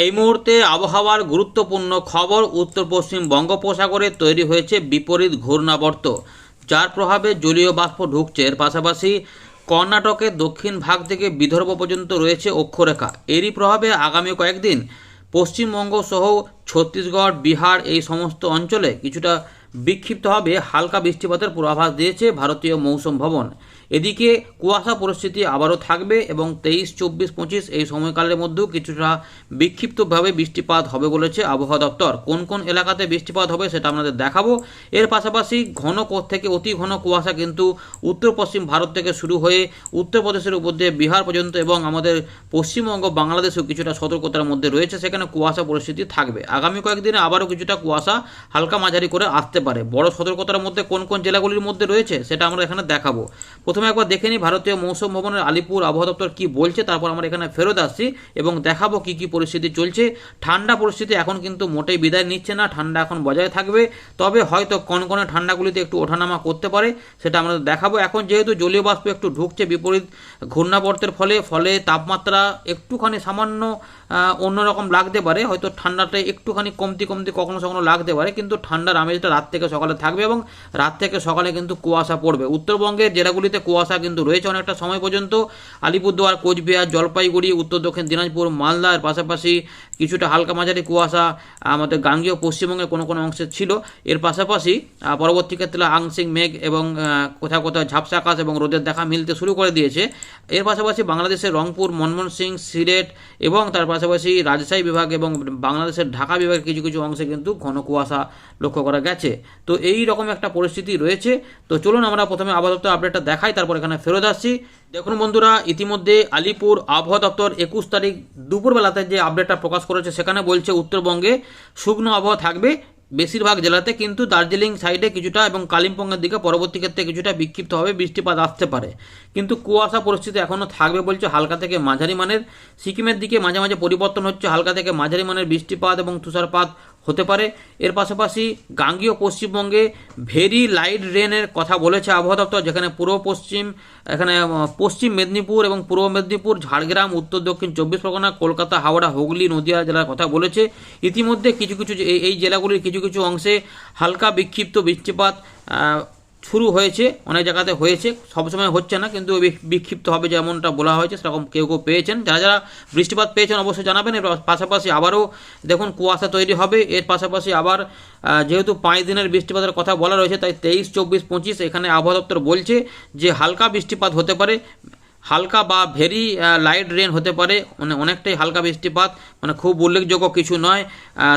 এই মুহূর্তে আবহাওয়ার গুরুত্বপূর্ণ খবর উত্তর পশ্চিম বঙ্গোপসাগরে তৈরি হয়েছে বিপরীত ঘূর্ণাবর্ত। যার প্রভাবে জলীয় বাষ্প ঢুকছে। এর পাশাপাশি কর্ণাটকের দক্ষিণ ভাগ থেকে বিদর্ভ পর্যন্ত রয়েছে অক্ষরেখা। এরই প্রভাবে আগামী কয়েকদিন পশ্চিমবঙ্গ সহ ছত্তিশগড়, বিহার এই সমস্ত অঞ্চলে কিছুটা বিক্ষিপ্তভাবে হালকা বৃষ্টিপাতের পূর্বাভাস দিয়েছে ভারতীয় মৌসুম ভবন। এদিকে কুয়াশা পরিস্থিতি আবারও থাকবে এবং তেইশ, চব্বিশ, পঁচিশ এই সময়কালের মধ্যেও কিছুটা বিক্ষিপ্তভাবে বৃষ্টিপাত হবে বলেছে আবহাওয়া দপ্তর। কোন কোন এলাকাতে বৃষ্টিপাত হবে সেটা আপনাদের দেখাবো। এর পাশাপাশি ঘন থেকে অতি ঘন কুয়াশা কিন্তু উত্তর পশ্চিম ভারত থেকে শুরু হয়ে উত্তরপ্রদেশের উপর দিয়ে বিহার পর্যন্ত এবং আমাদের পশ্চিমবঙ্গ, বাংলাদেশেও কিছুটা সতর্কতার মধ্যে রয়েছে, সেখানে কুয়াশা পরিস্থিতি থাকবে। আগামী কয়েকদিনে আবারও কিছুটা কুয়াশা হালকা মাঝারি করে আসতে পারে। বড় সতর্কতার মধ্যে কোন কোন জেলাগুলির মধ্যে রয়েছে সেটা আমরা এখানে দেখাবো। প্রথমে একবার দেখে নিই ভারতীয় মৌসুম ভবনের আলিপুর আবহাওয়া দপ্তর কী বলছে, তারপর আমরা এখানে ফেরত আসছি এবং দেখাবো কী কী পরিস্থিতি চলছে। ঠান্ডা পরিস্থিতি এখন কিন্তু মোটেই বিদায় নিচ্ছে না, ঠান্ডা এখন বজায় থাকবে। তবে হয়তো কনকনে ঠান্ডাগুলিতে একটু ওঠানামা করতে পারে, সেটা আমরা দেখাবো। এখন যেহেতু জলীয় বাষ্প একটু ঢুকছে বিপরীত ঘূর্ণাবর্তের ফলে ফলে তাপমাত্রা একটুখানি সামান্য অন্যরকম লাগতে পারে। হয়তো ঠান্ডাটা একটুখানি কমতি কমতি কখনো কখনো লাগতে পারে, কিন্তু ঠান্ডার আমেজটা রাত থেকে সকালে থাকবে এবং রাত থেকে সকালে কিন্তু কুয়াশা পড়বে। উত্তরবঙ্গের জেলাগুলিতে কুয়াশা কিন্তু রয়েছে অনেকটা সময় পর্যন্ত। আলিপুরদুয়ার, কোচবিহার, জলপাইগুড়ি, উত্তর দক্ষিণ দিনাজপুর, মালদার পাশাপাশি কিছুটা হালকা মাঝারি কুয়াশা আমাদের গাঙ্গীয় পশ্চিমবঙ্গের কোনো কোনো অংশে ছিল। এর পাশাপাশি পরবর্তী ক্ষেত্রে আংশিক মেঘ এবং কোথাও কোথাও ঝাপসা আকাশ এবং রোদের দেখা মিলতে শুরু করে দিয়েছে। এর পাশাপাশি বাংলাদেশের রংপুর মনমোহন সিং সিলেট এবং তার পাশাপাশি রাজশাহী বিভাগ এবং বাংলাদেশের ঢাকা বিভাগের কিছু কিছু অংশে কিন্তু ঘন কুয়াশা লক্ষ্য করা গেছে। তো এই রকম একটা পরিস্থিতি রয়েছে। তো চলুন আমরা প্রথমে দপ্তর আপডেটটা দেখাই। তারপর এখানে ফেরত আসছি। দেখুন বন্ধুরা, ইতিমধ্যে আলিপুর আবহাওয়া দপ্তর একুশ তারিখ দুপুরবেলাতে যে আপডেটটা প্রকাশ করেছে, সেখানে বলছে উত্তরবঙ্গে শুকনো আবহাওয়া থাকবে বেশিরভাগ জেলাতে, কিন্তু দার্জিলিং সাইডে কিছুটা এবং কালিম্পংয়ের দিকে পরবর্তী ক্ষেত্রে কিছুটা বিক্ষিপ্তভাবে বৃষ্টিপাত আসতে পারে। কিন্তু কুয়াশা পরিস্থিতি এখনও থাকবে বলছে হালকা থেকে মাঝারি মানের। সিকিমের দিকে মাঝে মাঝে পরিবর্তন হচ্ছে, হালকা থেকে মাঝারি মানের বৃষ্টিপাত এবং তুষারপাত হতে পারে। এর পাশাপাশি গাঙ্গীয় পশ্চিমবঙ্গে ভেরি লাইট রেনের কথা বলেছে আবহাওয়া দপ্তর, যেখানে পূর্ব পশ্চিম, এখানে পশ্চিম মেদিনীপুর এবং পূর্ব মেদিনীপুর, ঝাড়গ্রাম, উত্তর দক্ষিণ চব্বিশ পরগনা, কলকাতা, হাওড়া, হুগলি, নদিয়া জেলার কথা বলেছে। ইতিমধ্যে কিছু কিছু এই- জেলাগুলির কিছু কিছু অংশে হালকা বিক্ষিপ্ত বৃষ্টিপাত শুরু হয়েছে, অনেক জায়গাতে হয়েছে সবসময় হচ্ছে না, কিন্তু বিক্ষিপ্ত হবে যেমনটা বলা হয়েছে, সেরকম কেউ কেউ পেয়েছেন। যারা যারা বৃষ্টিপাত পেয়েছেন অবশ্যই জানাবেন, এর পাশাপাশি আবারও দেখুন কুয়াশা তৈরি হবে, এর পাশাপাশি আবার যেহেতু পাঁচ দিনের বৃষ্টিপাতের কথা বলা রয়েছে, তাই তেইশ, চব্বিশ, পঁচিশ এখানে আবহাওয়া দপ্তর বলছে যে হালকা বৃষ্টিপাত হতে পারে। হালকা বা ভেরি লাইট রেন হতে পারে মানে অনেকটাই হালকা বৃষ্টিপাত মানে খুব উল্লেখযোগ্য কিছু নয়।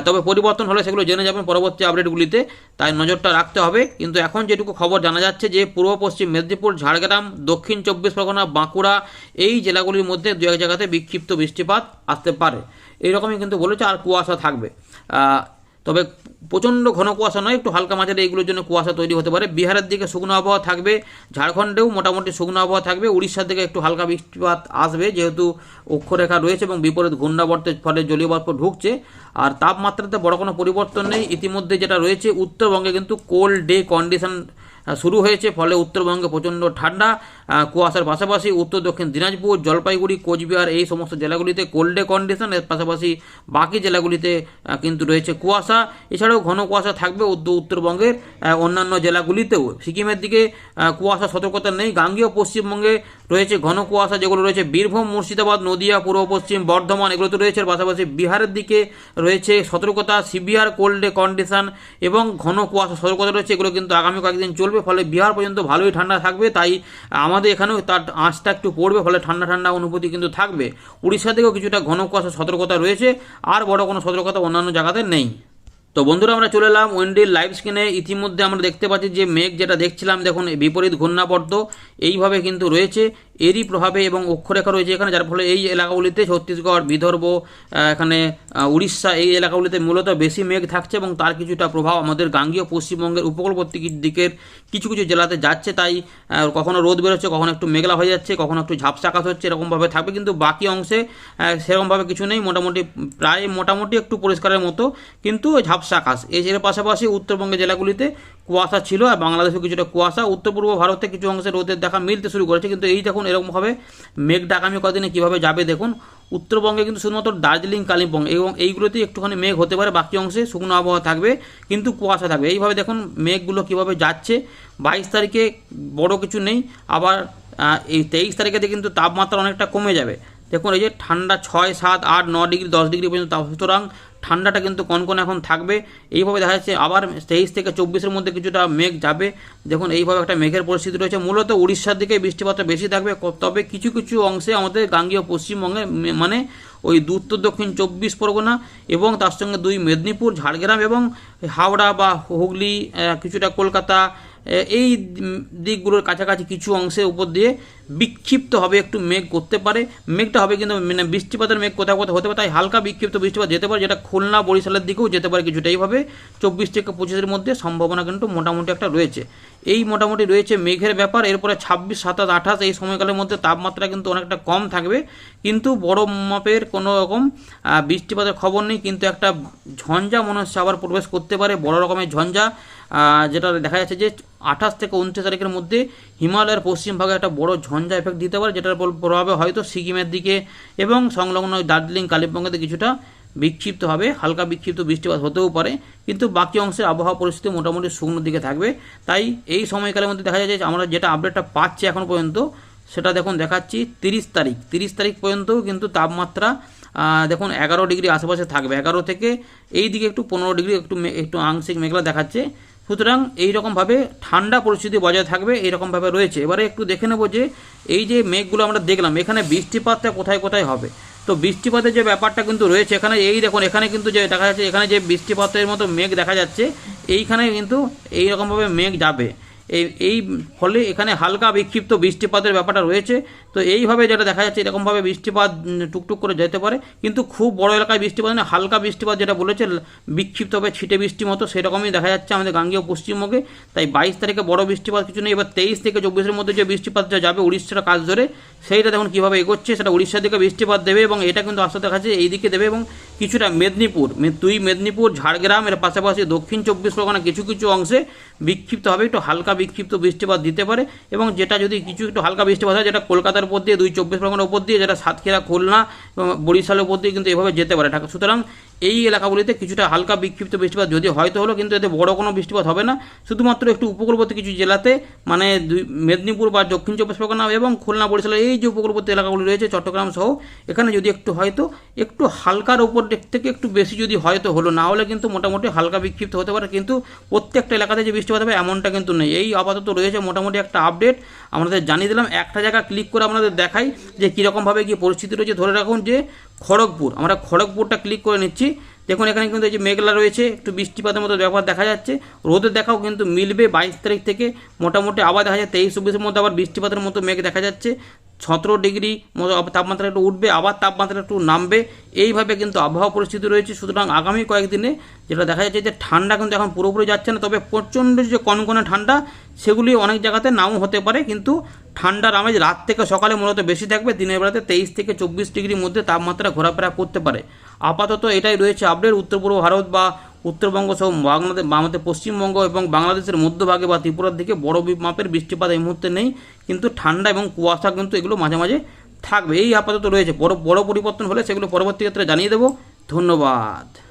তবে পরিবর্তন হলে সেগুলো জেনে যাবেন পরবর্তী আপডেটগুলিতে তাই নজরটা রাখতে হবে। কিন্তু এখন যেটুকু খবর জানা যাচ্ছে যে, পূর্ব পশ্চিম মেদিনীপুর, ঝাড়গ্রাম, দক্ষিণ চব্বিশ পরগনা, বাঁকুড়া এই জেলাগুলির মধ্যে দু এক জায়গাতে বিক্ষিপ্ত বৃষ্টিপাত আসতে পারে। এইরকমই কিন্তু বলেছে আর কুয়াশা থাকবে। তবে প্রচণ্ড ঘন কুয়াশা নয়, একটু হালকা মাঝারি এইগুলোর জন্য কুয়াশা তৈরি হতে পারে। বিহারের দিকে শুকনো আবহাওয়া থাকবে, ঝাড়খণ্ডেও মোটামুটি শুকনো আবহাওয়া থাকবে। উড়িষ্যার দিকে একটু হালকা বৃষ্টিপাত আসবে, যেহেতু অক্ষরেখা রয়েছে এবং বিপরীত ঘূর্ণাবর্তের ফলে জলীয় বাষ্প ঢুকছে। আর তাপমাত্রাতে বড় কোনো পরিবর্তন নেই। ইতিমধ্যে যেটা রয়েছে, উত্তরবঙ্গে কিন্তু কোল্ড ডে কন্ডিশন শুরু হয়েছে, ফলে উত্তরবঙ্গে প্রচণ্ড ঠান্ডা। কুয়াশার পাশাপাশি উত্তর দক্ষিণ দিনাজপুর, জলপাইগুড়ি, কোচবিহার এই সমস্ত জেলাগুলিতে কোল্ডে কন্ডিশন এর পাশাপাশি বাকি জেলাগুলিতে কিন্তু রয়েছে কুয়াশা। এছাড়াও ঘন কুয়াশা থাকবে উত্তর, উত্তরবঙ্গের অন্যান্য জেলাগুলিতেও। সিকিমের দিকে কুয়াশা সতর্কতা নেই। গাঙ্গীয় পশ্চিমবঙ্গে রয়েছে ঘন কুয়াশা, যেগুলো রয়েছে বীরভূম, মুর্শিদাবাদ, নদিয়া, পূর্ব পশ্চিম, বর্ধমান, এগুলোতে রয়েছে। পাশাপাশি বিহারের দিকে রয়েছে সতর্কতা, সিভিয়ার কোল্ড কন্ডিশন এবং ঘন কুয়াশা সতর্কতা রয়েছে। এগুলো কিন্তু আগামী কয়েকদিন চলবে। ফলে বিহার পর্যন্ত ভালোই ঠান্ডা থাকবে, তাই আমাদের এখানেও তার আঁচটা একটু পড়বে, ফলে ঠান্ডা ঠান্ডা অনুভূতি কিন্তু থাকবে। উড়িষ্যা থেকেও কিছুটা ঘন কুয়াশা সতর্কতা রয়েছে, আর বড় কোনো সতর্কতা অন্যান্য জায়গাতে নেই। তো বন্ধুরা, আমরা চলে এলাম উইন্ডির লাইভ স্ক্রিনে। ইতিমধ্যে আমরা দেখতে পাচ্ছি যে মেঘ যেটা দেখছিলাম, দেখুন বিপরীত ঘূর্ণাবর্ত, এইভাবে কিন্তু রয়েছে। এরই প্রভাবে এবং অক্ষরেখা রয়েছে এখানে, যার ফলে এই এলাকাগুলিতে ছত্তিশগড়, বিদর্ভ এখানে উড়িষ্যা এই এলাকাগুলিতে মূলত বেশি মেঘ থাকছে এবং তার কিছুটা প্রভাব আমাদের গাঙ্গীয় পশ্চিমবঙ্গের উপকূলবর্তী দিকের কিছু কিছু জেলাতে যাচ্ছে। তাই কখনো রোদ বেরোচ্ছে, কখনো একটু মেঘলা হয়ে যাচ্ছে, কখনো একটু ঝাপসা আকাশ হচ্ছে, এরকমভাবে থাকবে। কিন্তু বাকি অংশে সেরকমভাবে কিছু নেই। মোটামুটি প্রায় মোটামুটি একটু পরিষ্কারের মতো, কিন্তু ঝাপসা আকাশ। এর পাশাপাশি উত্তরবঙ্গের জেলাগুলিতে কুয়াশা ছিল আর বাংলাদেশে কিছুটা কুয়াশা। উত্তর পূর্ব ভারতে কিছু অংশে রোদের দেখা মিলতে শুরু করেছে, কিন্তু এই দেখুন এরকমভাবে মেঘটা আগামী কদিনে কীভাবে যাবে দেখুন। উত্তরবঙ্গে কিন্তু শুধুমাত্র দার্জিলিং, কালিম্পং এবং এইগুলোতেই একটুখানি মেঘ হতে পারে, বাকি অংশে শুকনো আবহাওয়া থাকবে, কিন্তু কুয়াশা থাকবে। এইভাবে দেখুন মেঘগুলো কীভাবে যাচ্ছে। বাইশ তারিখে বড় কিছু নেই, আবার এই তেইশ তারিখেতে কিন্তু তাপমাত্রা অনেকটা কমে যাবে। দেখুন এই যে ঠান্ডা ছয়, সাত, আট, ন ডিগ্রি, দশ ডিগ্রি পর্যন্ত তাপ সুতরাং ঠান্ডাটা কিন্তু কনকন এখন থাকবে, এইভাবে দেখা যাচ্ছে আবার তেইশ থেকে চব্বিশের মধ্যে কিছুটা মেঘ যাবে। দেখুন, এইভাবে একটা মেঘের পরিস্থিতি রয়েছে। মূলত উড়িষ্যার দিকে বৃষ্টিপাতটা বেশি থাকবে। তবে কিছু কিছু অংশে আমাদের গাঙ্গীয় পশ্চিমবঙ্গে মানে ওই উত্তর, দক্ষিণ চব্বিশ পরগনা এবং তার সঙ্গে দুই মেদিনীপুর, ঝাড়গ্রাম এবং হাওড়া বা হুগলি কিছুটা কলকাতা এই দিকগুলোর কাছাকাছি কিছু অংশের উপর দিয়ে বিক্ষিপ্ত হবে একটু মেঘ করতে পারে। মেঘটা হবে কিন্তু মানে বৃষ্টিপাতের মেঘ কোথাও কোথাও হতে পারে, তাই হালকা বিক্ষিপ্ত বৃষ্টিপাত যেতে পারে, যেটা খুলনা বরিশালের দিকেও যেতে পারে কিছুটা এইভাবে চব্বিশ থেকে পঁচিশের মধ্যে সম্ভাবনা কিন্তু মোটামুটি একটা রয়েছে। এই মোটামুটি রয়েছে মেঘের ব্যাপার, এরপরে ছাব্বিশ, সাতাশ, আঠাশ এই সময়কালের মধ্যে তাপমাত্রা কিন্তু অনেকটা কম থাকবে। কিন্তু বড় মাপের কোনো রকম বৃষ্টিপাতের খবর নেই, কিন্তু একটা ঝঞ্ঝা মনে হচ্ছে আবার প্রবেশ করতে পারে, বড় রকমের ঝঞ্ঝা। যেটা দেখা যাচ্ছে যে আঠাশ থেকে উনত্রিশ তারিখের মধ্যে হিমালয়ের পশ্চিম ভাগে একটা বড় ঝঞ্ঝা এফেক্ট দিতে পারে, যেটার প্রভাবে হয়তো সিকিমের দিকে এবং সংলগ্ন দার্জিলিং কালিম্পংয়েতে কিছুটা বিক্ষিপ্তভাবে হালকা বিক্ষিপ্ত বৃষ্টিপাত হতেও পারে, কিন্তু বাকি অংশের আবহাওয়া পরিস্থিতি মোটামুটি শুকনোর দিকে থাকবে। তাই এই সময়কালের মধ্যে দেখা যায় যে আমরা যেটা আপডেটটা পাচ্ছি এখন পর্যন্ত, সেটা দেখুন দেখাচ্ছি তিরিশ তারিখ। তিরিশ তারিখ পর্যন্তও কিন্তু তাপমাত্রা দেখুন এগারো ডিগ্রি আশেপাশে থাকবে। এগারো থেকে এই দিকে একটু পনেরো ডিগ্রি, একটু একটু আংশিক মেঘলা দেখাচ্ছে। সুতরাং এইরকমভাবে ঠান্ডা পরিস্থিতি বজায় থাকবে, এইরকমভাবে রয়েছে। এবারে একটু দেখে নেব যে এই যে মেঘগুলো আমরা দেখলাম, এখানে বৃষ্টিপাতটা কোথায় কোথায় হবে? তো বৃষ্টিপাতের যে ব্যাপারটা কিন্তু রয়েছে, এখানে এই দেখুন, এখানে কিন্তু যে দেখা যাচ্ছে, এখানে যে বৃষ্টিপাতের মতো মেঘ দেখা যাচ্ছে, এইখানে কিন্তু এইরকমভাবে মেঘ যাবে। এই এই ফলে এখানে হালকা বিক্ষিপ্ত বৃষ্টিপাতের ব্যাপারটা রয়েছে। তো এইভাবে যেটা দেখা যাচ্ছে, এরকমভাবে বৃষ্টিপাত টুকটুক করে যেতে পারে। কিন্তু খুব বড় এলাকায় বৃষ্টিপাত না হালকা বৃষ্টিপাত যেটা বলেছে বিক্ষিপ্তভাবে ছিটে বৃষ্টি মতো সেরকমই দেখা যাচ্ছে আমাদের গাঙ্গেয় পশ্চিমবঙ্গে। তাই বাইশ তারিখে বড় বৃষ্টিপাত কিছু নেই। এবার তেইশ থেকে চব্বিশের মধ্যে যে বৃষ্টিপাতটা যাবে উড়িষ্যার কাজ ধরে, সেইটা দেখুন কীভাবে এগোচ্ছে। সেটা উড়িষ্যার দিকে বৃষ্টিপাত দেবে এবং এটা কিন্তু আস্তে দেখা যাচ্ছে এই দিকে দেবে এবং কিছুটা মেদিনীপুর দুই মেদিনীপুর, ঝাড়গ্রাম, এর পাশাপাশি দক্ষিণ চব্বিশ পরগনা কিছু কিছু অংশে বিক্ষিপ্ত হবে, একটু হালকা বিক্ষিপ্ত বৃষ্টিপাত দিতে পারে এবং যেটা যদি কিছু একটু হালকা বৃষ্টিপাত হয়, যেটা কলকাতার উপর দিয়ে, দুই চব্বিশ পরগনার উপর দিয়ে, যেটা সাতক্ষীরা, খুলনা এবং বরিশালের উপর দিয়ে কিন্তু এভাবে যেতে পারে সুতরাং এই এলাকাগুলিতে কিছুটা হালকা বিক্ষিপ্ত বৃষ্টিপাত যদি হয়তো হলো, কিন্তু এতে বড় কোনো বৃষ্টিপাত হবে না। শুধুমাত্র একটু উপকূলবর্তী কিছু জেলাতে মানে দুই, মেদিনীপুর বা দক্ষিণ চব্বিশ পরগনা এবং খুলনা, বরিশালের এই যে উপকূলবর্তী এলাকাগুলি রয়েছে, চট্টগ্রাম সহ, এখানে যদি একটু হয়তো, একটু হালকার উপর দিক থেকে একটু বেশি যদি হয়তো হলো, না হলে কিন্তু মোটামুটি হালকা বিক্ষিপ্ত হতে পারে, কিন্তু প্রত্যেকটা এলাকাতে যে বৃষ্টিপাত হবে এমনটা কিন্তু নেই। এই আপাতত রয়েছে মোটামুটি একটা আপডেট। আমাদের জানিয়ে দিলাম, একটা জায়গা ক্লিক করে আপনাদের দেখাই যে কীরকমভাবে কি পরিস্থিতি রয়েছে। ধরে রাখুন যে খড়গপুর। আমরা খড়গপুরটা ক্লিক করে নিচ্ছি। দেখুন, এখানে কিন্তু এই যে মেঘলা রয়েছে, একটু বৃষ্টিপাতের মতো ব্যাপার দেখা যাচ্ছে। রোদের দেখাও কিন্তু মিলবে বাইশ তারিখ থেকে। মোটামুটি আবার দেখা যায় তেইশ চব্বিশের মধ্যে আবার বৃষ্টিপাতের মতো মেঘ দেখা যাচ্ছে। সতেরো ডিগ্রি তাপমাত্রা একটু উঠবে, আবার তাপমাত্রা একটু নামবে। এইভাবে কিন্তু আবহাওয়া পরিস্থিতি রয়েছে। সুতরাং আগামী কয়েকদিনে যেটা দেখা যাচ্ছে যে ঠান্ডা কিন্তু এখন পুরোপুরি যাচ্ছে না, তবে প্রচণ্ড যে কনকনে ঠান্ডা, সেগুলি অনেক জায়গাতে নাও হতে পারে। কিন্তু ঠান্ডার আমেজ রাত থেকে সকালে মূলত বেশি থাকবে। দিনের বেলাতে তেইশ থেকে চব্বিশ ডিগ্রির মধ্যে তাপমাত্রা ঘোরাফেরা করতে পারে। আপাতত এটাই রয়েছে আপডেট উত্তর পূর্ব ভারত বা উত্তরবঙ্গ সহ বাংলাদেশ বা আমাদের পশ্চিমবঙ্গ এবং বাংলাদেশের মধ্যভাগে বা ত্রিপুরার দিকে বড় মাপের বৃষ্টিপাত এই মুহূর্তে নেই। কিন্তু ঠান্ডা এবং কুয়াশা কিন্তু এগুলো মাঝে মাঝে থাকবে। এই আপাতত রয়েছে। বড় বড় পরিবর্তন হলে সেগুলো পরবর্তী ক্ষেত্রে জানিয়ে দেবো। ধন্যবাদ।